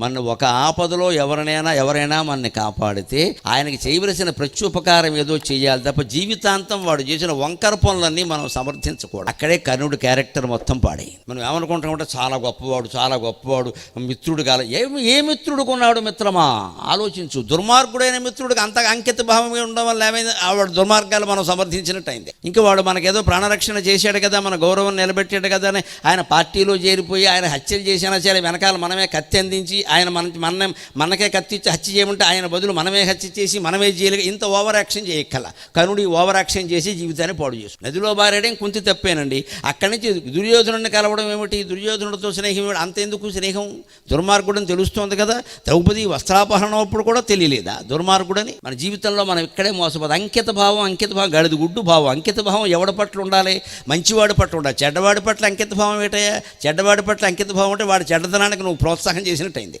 మన ఒక ఆపదలో ఎవరినైనా ఎవరైనా మనని కాపాడితే ఆయనకి చేయవలసిన ప్రత్యుపకారం ఏదో చేయాలి తప్ప జీవితాంతం వాడు చేసిన వంకర పనులన్నీ మనం సమర్థించకూడదు. అక్కడే కర్ణుడి క్యారెక్టర్ మొత్తం పాడే మనం ఏమనుకుంటామంటే చాలా గొప్పవాడు చాలా గొప్పవాడు మిత్రుడు కాల ఏ ఏ మిత్రుడు కొన్నాడు మిత్రమా? ఆలోచించు. దుర్మార్గుడైన మిత్రుడికి అంత అంకిత భావం ఉండడం వల్ల ఏమైంది? వాడు దుర్మార్గాలు మనం సమర్థించినట్టు అయింది. ఇంకా వాడు మనకేదో ప్రాణరక్షణ చేశాడు కదా మన గౌరవం నిలబెట్టాడు కదా అని ఆయన పార్టీలో చేరిపోయి ఆయన హత్యలు చేసినా సరే వెనకాల మనమే కత్తి అందించి ఆయన మన మన మనకే కత్తి హత్య చేయమంటే ఆయన బదులు మనమే హత్య చేసి మనమే చేయలేక ఇంత ఓవర్ యాక్షన్ చేయక్కల. కనుడి ఓవర్ యాక్షన్ చేసి జీవితాన్ని పాడు చేసు నదిలో బారేయడం కుంతి తప్పేనండి. అక్కడి నుంచి దుర్యోధనుడిని కలవడం ఏమిటి? దుర్యోధనుడితో స్నేహం ఏమిటి? అంతెందుకు స్నేహం? దుర్మార్గుడని తెలుస్తోంది కదా. ద్రౌపది వస్త్రాపహరణం అప్పుడు కూడా తెలియలేదా? దుర్మార్గుడని. మన జీవితంలో మనం ఇక్కడే మోసపోదు అంకిత భావం అంకిత భావం గడిది గుడ్డు భావం అంకిత భావం ఎవడి పట్ల ఉండాలి? మంచివాడి పట్ల ఉండాలి. చెడ్డవాడి పట్ల అంకిత భావం ఏంటయ్యా? చెడ్డవాడి పట్ల అంకిత భావం అంటే వాడి చెడ్డతనానికి నువ్వు ప్రోత్సాహం చేసినట్టయింది.